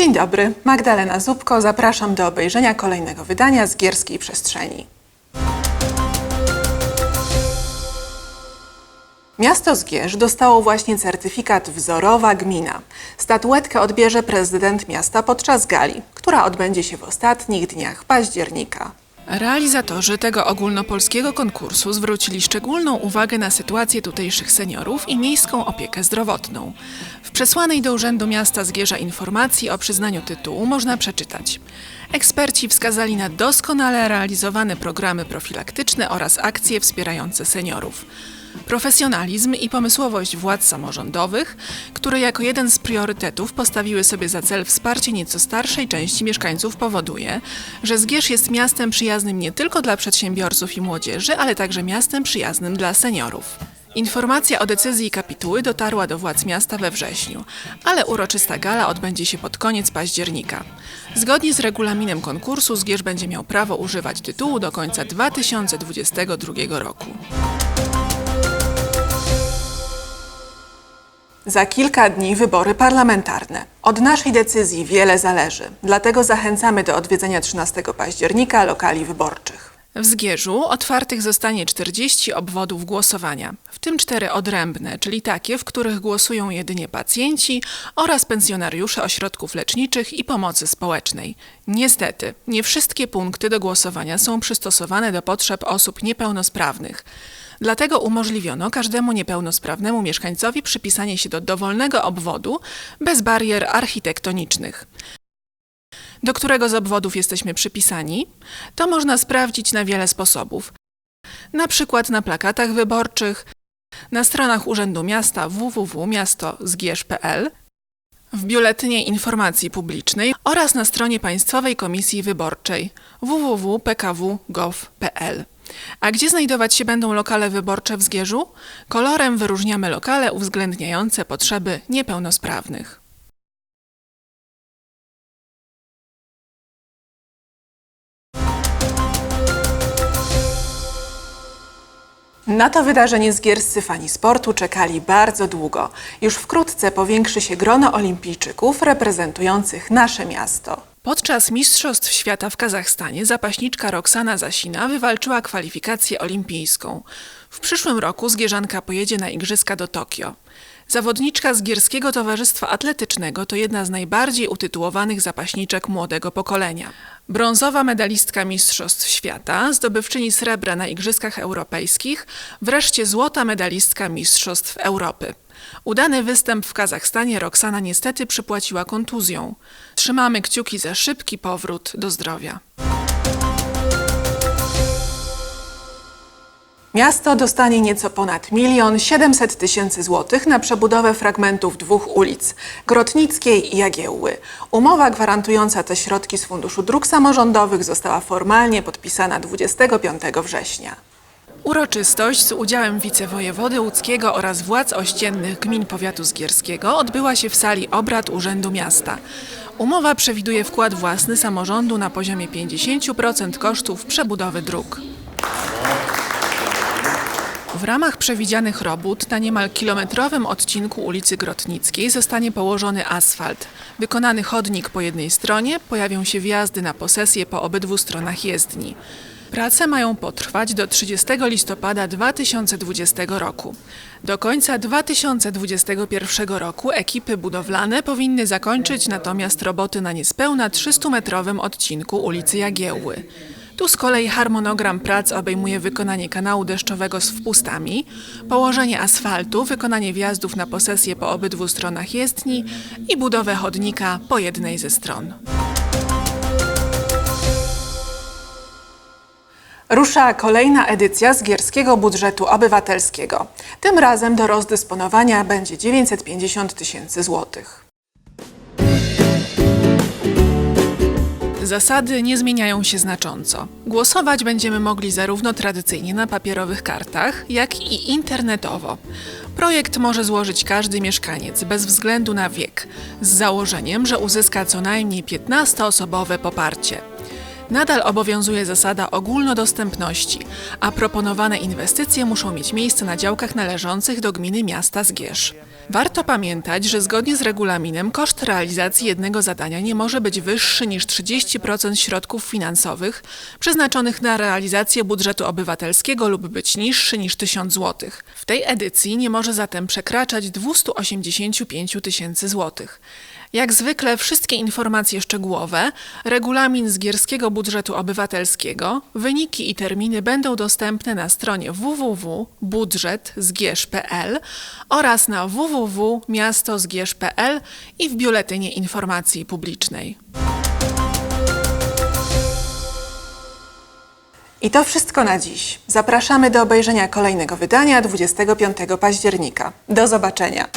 Dzień dobry, Magdalena Zubko, zapraszam do obejrzenia kolejnego wydania z Gierskiej Przestrzeni. Miasto Zgierz dostało właśnie certyfikat wzorowa gmina. Statuetkę odbierze prezydent miasta podczas gali, która odbędzie się w ostatnich dniach października. Realizatorzy tego ogólnopolskiego konkursu zwrócili szczególną uwagę na sytuację tutejszych seniorów i miejską opiekę zdrowotną. W przesłanej do Urzędu Miasta Zgierza informacji o przyznaniu tytułu można przeczytać. Eksperci wskazali na doskonale realizowane programy profilaktyczne oraz akcje wspierające seniorów. Profesjonalizm i pomysłowość władz samorządowych, które jako jeden z priorytetów postawiły sobie za cel wsparcie nieco starszej części mieszkańców, powoduje, że Zgierz jest miastem przyjaznym nie tylko dla przedsiębiorców i młodzieży, ale także miastem przyjaznym dla seniorów. Informacja o decyzji kapituły dotarła do władz miasta we wrześniu, ale uroczysta gala odbędzie się pod koniec października. Zgodnie z regulaminem konkursu Zgierz będzie miał prawo używać tytułu do końca 2022 roku. Za kilka dni wybory parlamentarne. Od naszej decyzji wiele zależy, dlatego zachęcamy do odwiedzenia 13 października lokali wyborczych. W Zgierzu otwartych zostanie 40 obwodów głosowania, w tym cztery odrębne, czyli takie, w których głosują jedynie pacjenci oraz pensjonariusze ośrodków leczniczych i pomocy społecznej. Niestety, nie wszystkie punkty do głosowania są przystosowane do potrzeb osób niepełnosprawnych. Dlatego umożliwiono każdemu niepełnosprawnemu mieszkańcowi przypisanie się do dowolnego obwodu bez barier architektonicznych. Do którego z obwodów jesteśmy przypisani? To można sprawdzić na wiele sposobów. Na przykład na plakatach wyborczych, na stronach Urzędu Miasta www.miastozgierz.pl, w Biuletynie Informacji Publicznej oraz na stronie Państwowej Komisji Wyborczej www.pkw.gov.pl. A gdzie znajdować się będą lokale wyborcze w Zgierzu? Kolorem wyróżniamy lokale uwzględniające potrzeby niepełnosprawnych. Na to wydarzenie zgierscy fani sportu czekali bardzo długo. Już wkrótce powiększy się grono olimpijczyków reprezentujących nasze miasto. Podczas Mistrzostw Świata w Kazachstanie zapaśniczka Roxana Zasina wywalczyła kwalifikację olimpijską. W przyszłym roku Zgierzanka pojedzie na Igrzyska do Tokio. Zawodniczka z Gierskiego Towarzystwa Atletycznego to jedna z najbardziej utytułowanych zapaśniczek młodego pokolenia. Brązowa medalistka Mistrzostw Świata, zdobywczyni srebra na Igrzyskach Europejskich, wreszcie złota medalistka Mistrzostw Europy. Udany występ w Kazachstanie Roxana niestety przypłaciła kontuzją. Trzymamy kciuki za szybki powrót do zdrowia. Miasto dostanie nieco ponad milion 700 tysięcy złotych na przebudowę fragmentów dwóch ulic Grotnickiej i Jagiełły. Umowa gwarantująca te środki z Funduszu Dróg Samorządowych została formalnie podpisana 25 września. Uroczystość z udziałem wicewojewody łódzkiego oraz władz ościennych gmin powiatu zgierskiego odbyła się w sali obrad Urzędu Miasta. Umowa przewiduje wkład własny samorządu na poziomie 50% kosztów przebudowy dróg. W ramach przewidzianych robót na niemal kilometrowym odcinku ulicy Grotnickiej zostanie położony asfalt. Wykonany chodnik po jednej stronie, pojawią się wjazdy na posesję po obydwu stronach jezdni. Prace mają potrwać do 30 listopada 2020 roku. Do końca 2021 roku ekipy budowlane powinny zakończyć natomiast roboty na niespełna 300-metrowym odcinku ulicy Jagiełły. Tu z kolei harmonogram prac obejmuje wykonanie kanału deszczowego z wpustami, położenie asfaltu, wykonanie wjazdów na posesję po obydwu stronach jezdni i budowę chodnika po jednej ze stron. Rusza kolejna edycja Zgierskiego Budżetu Obywatelskiego. Tym razem do rozdysponowania będzie 950 tysięcy złotych. Zasady nie zmieniają się znacząco. Głosować będziemy mogli zarówno tradycyjnie na papierowych kartach, jak i internetowo. Projekt może złożyć każdy mieszkaniec, bez względu na wiek, z założeniem, że uzyska co najmniej 15-osobowe poparcie. Nadal obowiązuje zasada ogólnodostępności, a proponowane inwestycje muszą mieć miejsce na działkach należących do gminy miasta Zgierz. Warto pamiętać, że zgodnie z regulaminem koszt realizacji jednego zadania nie może być wyższy niż 30% środków finansowych przeznaczonych na realizację budżetu obywatelskiego lub być niższy niż 1000 zł. W tej edycji nie może zatem przekraczać 285 tysięcy złotych. Jak zwykle wszystkie informacje szczegółowe, regulamin Zgierskiego Budżetu Obywatelskiego, wyniki i terminy będą dostępne na stronie www.budżetzgierz.pl oraz na www.miastozgierz.pl i w Biuletynie Informacji Publicznej. I to wszystko na dziś. Zapraszamy do obejrzenia kolejnego wydania 25 października. Do zobaczenia.